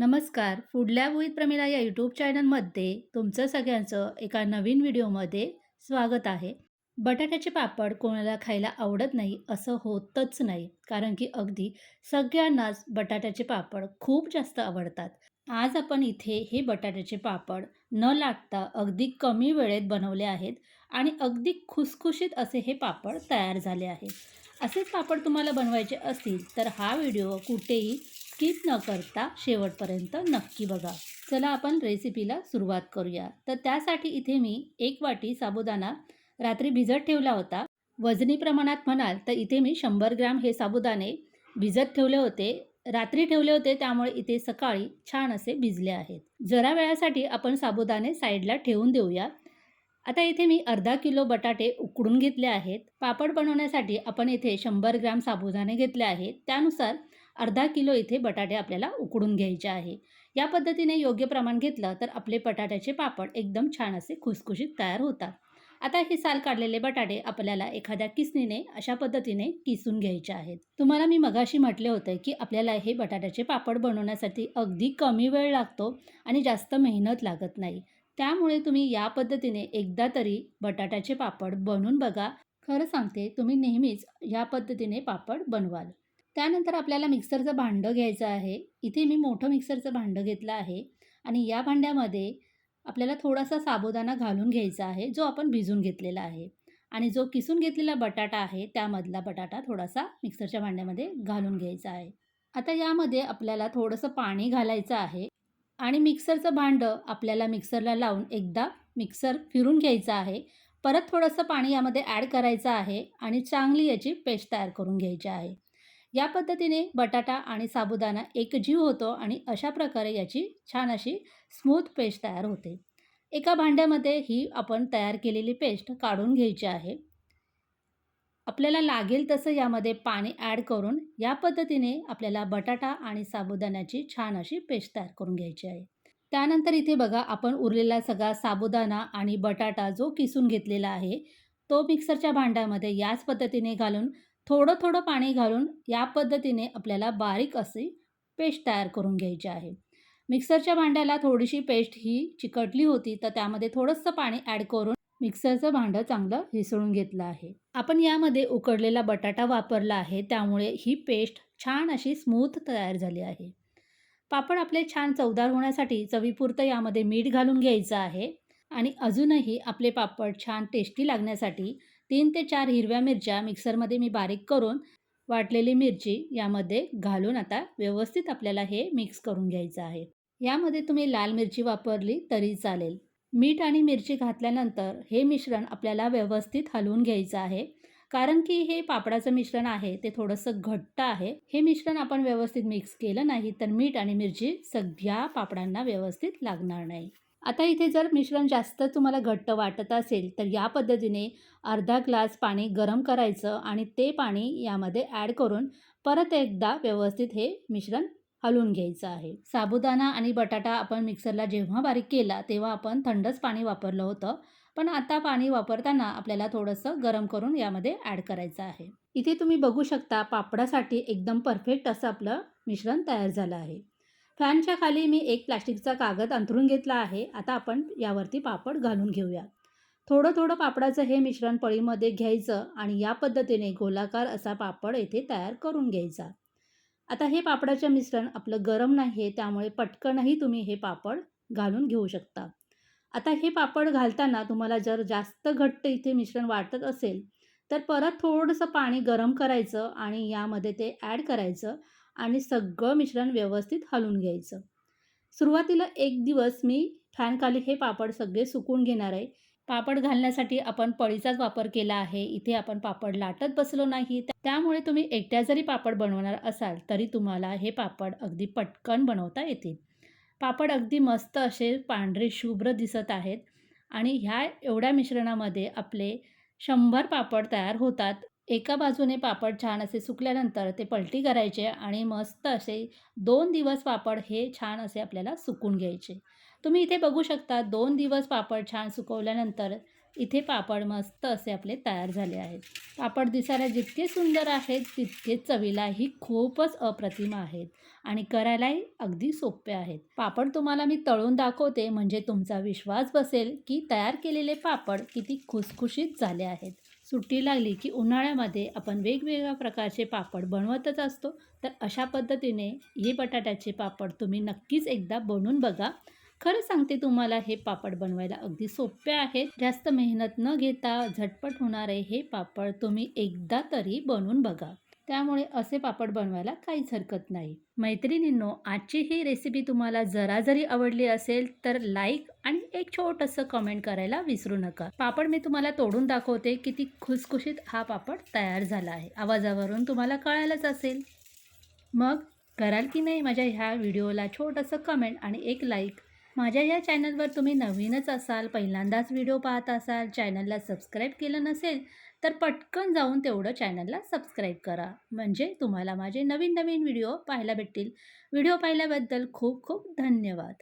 नमस्कार. Food lab with Pramila या YouTube चॅनलमध्ये तुमचं सगळ्यांचं एका नवीन व्हिडिओमध्ये स्वागत आहे. बटाट्याचे पापड कोणाला खायला आवडत नाही असं होतच नाही कारण की अगदी सगळ्यांनाच बटाट्याचे पापड खूप जास्त आवडतात. आज आपण इथे हे बटाट्याचे पापड न लागता अगदी कमी वेळेत बनवले आहेत आणि अगदी खुसखुशीत असे हे पापड तयार झाले आहेत. असेच पापड तुम्हाला बनवायचे असतील तर हा व्हिडिओ कुठेही स्किप न करता शेवटपर्यंत नक्की बघा. चला आपण रेसिपीला सुरुवात करूया. तर त्यासाठी इथे मी एक वाटी साबुदाणा रात्री भिजत ठेवला होता. वजनी प्रमाणात म्हणाल तर इथे मी शंभर ग्रॅम हे साबुदाणे भिजत ठेवले होते. रात्री ठेवले होते त्यामुळे इथे सकाळी छान असे भिजले आहेत. जरा वेळासाठी आपण साबुदाणे साईडला ठेवून देऊया. आता इथे मी अर्धा किलो बटाटे उकडून घेतले आहेत. पापड बनवण्यासाठी आपण इथे शंभर ग्रॅम साबुदाणे घेतले आहेत. त्यानुसार अर्धा किलो इथे बटाटे आपल्याला उकडून घ्यायचे आहे. या पद्धतीने योग्य प्रमाण घेतलं तर आपले बटाट्याचे पापड एकदम छान असे खुसखुशीत तयार होतात. आता हे साल काढलेले बटाटे आपल्याला एखाद्या किसणीने अशा पद्धतीने किसून घ्यायचे आहेत. तुम्हाला मी मगाशी म्हटले होते की आपल्याला हे बटाट्याचे पापड बनवण्यासाठी अगदी कमी वेळ लागतो आणि जास्त मेहनत लागत नाही. त्यामुळे तुम्ही या पद्धतीने एकदा तरी बटाट्याचे पापड बनवून बघा. खरं सांगते तुम्ही नेहमीच या पद्धतीने पापड बनवाल. त्यानंतर आपल्याला मिक्सरचं भांडं घ्यायचं आहे. इथे मी मोठं मिक्सरचं भांडं घेतलं आहे. आणि या भांड्यामध्ये आपल्याला थोडासा साबुदाणा घालून घ्यायचा आहे जो आपण भिजून घेतलेला आहे. आणि जो किसून घेतलेला बटाटा आहे त्यामधला बटाटा थोडासा मिक्सरच्या भांड्यामध्ये घालून घ्यायचा आहे. आता यामध्ये आपल्याला थोडंसं पाणी घालायचं आहे. आणि मिक्सरचं भांडं आपल्याला मिक्सरला लावून एकदा मिक्सर फिरून घ्यायचं आहे. परत थोडंसं पाणी यामध्ये ॲड करायचं आहे आणि चांगली याची पेस्ट तयार करून घ्यायची आहे. या पद्धतीने बटाटा आणि साबुदाणा एकजीव होतो आणि अशा प्रकारे याची छान अशी स्मूथ पेस्ट तयार होते. एका भांड्यामध्ये ही आपण तयार केलेली पेस्ट काढून घ्यायची आहे. आपल्याला लागेल तसं यामध्ये पाणी ॲड करून या पद्धतीने आपल्याला बटाटा आणि साबुदाण्याची छान अशी पेस्ट तयार करून घ्यायची आहे. त्यानंतर इथे बघा आपण उरलेला सगळा साबुदाणा आणि बटाटा जो किसून घेतलेला आहे तो मिक्सरच्या भांड्यामध्ये याच पद्धतीने घालून थोडं थोडं पाणी घालून या पद्धतीने आपल्याला बारीक अशी पेस्ट तयार करून घ्यायची आहे. मिक्सरच्या भांड्याला थोडीशी पेस्ट ही चिकटली होती तर त्यामध्ये थोडंसं पाणी ॲड करून मिक्सरचं भांडं चांगलं हिसळून घेतलं आहे. आपण यामध्ये उकडलेला बटाटा वापरला आहे त्यामुळे ही पेस्ट छान अशी स्मूथ तयार झाली आहे. पापड आपले छान चवदार होण्यासाठी चवीपुरतं यामध्ये मीठ घालून घ्यायचं आहे आणि अजूनही आपले पापड छान टेस्टी लागण्यासाठी तीन ते चार हिरव्या मिरच्या मिक्सरमध्ये मी बारीक करून वाटलेली मिरची यामध्ये घालून आता व्यवस्थित आपल्याला हे मिक्स करून घ्यायचं आहे. यामध्ये तुम्ही लाल मिरची वापरली तरी चालेल. मीठ आणि मिरची घातल्यानंतर हे मिश्रण आपल्याला व्यवस्थित हलवून घ्यायचं आहे. कारण की हे पापडाचं मिश्रण आहे ते थोडंसं घट्ट आहे. हे मिश्रण आपण व्यवस्थित मिक्स केलं नाही तर मीठ आणि मिरची सगळ्या पापडांना व्यवस्थित लागणार नाही. आता इथे जर मिश्रण जास्त तुम्हाला घट्ट वाटत असेल तर या पद्धतीने अर्धा ग्लास पाणी गरम करायचं आणि ते पाणी यामध्ये ॲड करून परत एकदा व्यवस्थित हे मिश्रण हलवून घ्यायचं आहे. साबुदाणा आणि बटाटा आपण मिक्सरला जेव्हा बारीक केला तेव्हा आपण थंडच पाणी वापरलं होतं. पण आता पाणी वापरताना आपल्याला थोडंसं गरम करून यामध्ये ॲड करायचं आहे. इथे तुम्ही बघू शकता पापडासाठी एकदम परफेक्ट असं आपलं मिश्रण तयार झालं आहे. फॅनच्या खाली मी एक प्लास्टिकचा कागद अंथरून घेतला आहे. आता आपण यावरती पापड घालून घेऊया. थोडं थोडं पापडाचं हे मिश्रण पळीमध्ये घ्यायचं आणि या पद्धतीने गोलाकार असा पापड येथे तयार करून घ्यायचा. आता हे पापडाचं मिश्रण आपलं गरम नाही आहे त्यामुळे पटकनही तुम्ही हे पापड घालून घेऊ शकता. आता हे पापड घालताना तुम्हाला जर जास्त घट्ट इथे मिश्रण वाटत असेल तर परत थोडंसं पाणी गरम करायचं आणि यामध्ये ते ॲड करायचं. आणि सगळं मिश्रण व्यवस्थित हलवून घ्यायचं. सुरुवातीला एक दिवस मी फॅनखाली हे पापड सगळे सुकून घेणार आहे. पापड घालण्यासाठी आपण पळीचाच वापर केला आहे. इथे आपण पापड लाटत बसलो नाही. त्यामुळे तुम्ही एकट्या जरी पापड बनवणार असाल तरी तुम्हाला हे पापड अगदी पटकन बनवता येतील. पापड अगदी मस्त असे पांढरे शुभ्र दिसत आहेत. आणि ह्या एवढ्या मिश्रणामध्ये आपले शंभर पापड तयार होतात. एका बाजूने पापड छान असे सुकल्यानंतर ते पलटी करायचे आणि मस्त असे दोन दिवस पापड हे छान असे आपल्याला सुकून घ्यायचे. तुम्ही इथे बघू शकता दोन दिवस पापड छान सुकवल्यानंतर इथे पापड मस्त असे आपले तयार झाले आहेत. पापड दिसायला जितके सुंदर आहेत तितके चवीलाही खूपच अप्रतिम आहेत आणि करायलाही अगदी सोपे आहेत. पापड तुम्हाला मी तळून दाखवते म्हणजे तुमचा विश्वास बसेल की तयार केलेले पापड किती खुसखुशीत झाले आहेत. सुट्टी लागली की उन्हाळ्यामध्ये आपण वेगवेगळ्या प्रकारचे पापड बनवतच असतो. तर अशा पद्धतीने हे बटाट्याचे पापड तुम्ही नक्कीच एकदा बनवून बघा. खरं सांगते तुम्हाला हे पापड बनवायला अगदी सोपे आहेत. जास्त मेहनत न घेता झटपट होणारे हे पापड तुम्ही एकदा तरी बनवून बघा. त्यामुळे असे पापड बनवायला काहीच हरकत नाही. मैत्रिणींनो आजची ही रेसिपी तुम्हाला जरा जरी आवडली असेल तर लाईक आणि एक छोटंसं कमेंट करायला विसरू नका. पापड मी तुम्हाला तोडून दाखवते किती खुसखुशीत हा पापड तयार झाला आहे. आवाजावरून तुम्हाला कळायलाच असेल. मग कराल की नाही माझ्या ह्या व्हिडिओला छोटंसं कमेंट आणि एक लाईक माझ्या या चॅनलवर तुम्ही नवीनच असाल पहिल्यांदाच व्हिडिओ पाहत असाल चॅनलला सबस्क्राईब केलं नसेल तर पटकन जाऊन तेवढं चॅनलला सबस्क्राईब करा. म्हणजे तुम्हाला माझे नवीन नवीन व्हिडिओ पाहायला भेटतील. व्हिडिओ पाहिल्याबद्दल खूप खूप धन्यवाद.